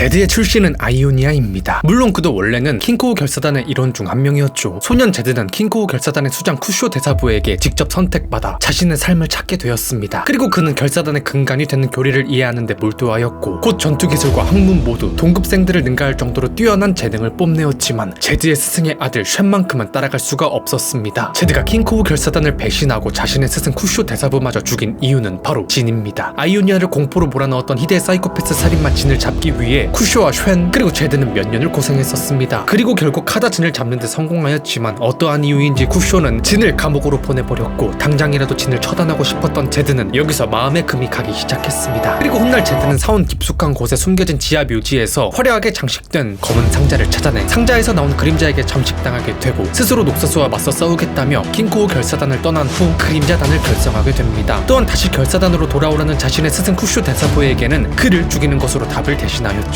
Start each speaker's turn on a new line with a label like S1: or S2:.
S1: 제드의 출신은 아이오니아입니다. 물론 그도 원래는 킹코우 결사단의 일원 중 한 명이었죠. 소년 제드는 킹코우 결사단의 수장 쿠쇼 대사부에게 직접 선택받아 자신의 삶을 찾게 되었습니다. 그리고 그는 결사단의 근간이 되는 교리를 이해하는 데 몰두하였고 곧 전투 기술과 학문 모두 동급생들을 능가할 정도로 뛰어난 재능을 뽐내었지만 제드의 스승의 아들 쉔만큼은 따라갈 수가 없었습니다. 제드가 킹코우 결사단을 배신하고 자신의 스승 쿠쇼 대사부마저 죽인 이유는 바로 진입니다. 아이오니아를 공포로 몰아넣었던 희대의 사이코패스 살인마 진을 잡기 위해 쿠쇼와 쉔 그리고 제드는 몇 년을 고생했었습니다. 그리고 결국 카다 진을 잡는 데 성공하였지만 어떠한 이유인지 쿠쇼는 진을 감옥으로 보내버렸고 당장이라도 진을 처단하고 싶었던 제드는 여기서 마음의 금이 가기 시작했습니다. 그리고 훗날 제드는 사원 깊숙한 곳에 숨겨진 지하 묘지에서 화려하게 장식된 검은 상자를 찾아내 상자에서 나온 그림자에게 잠식당하게 되고 스스로 녹사수와 맞서 싸우겠다며 킹코우 결사단을 떠난 후 그림자단을 결성하게 됩니다. 또한 다시 결사단으로 돌아오라는 자신의 스승 쿠쇼 대사부에게는 그를 죽이는 것으로 답을 대신하였죠.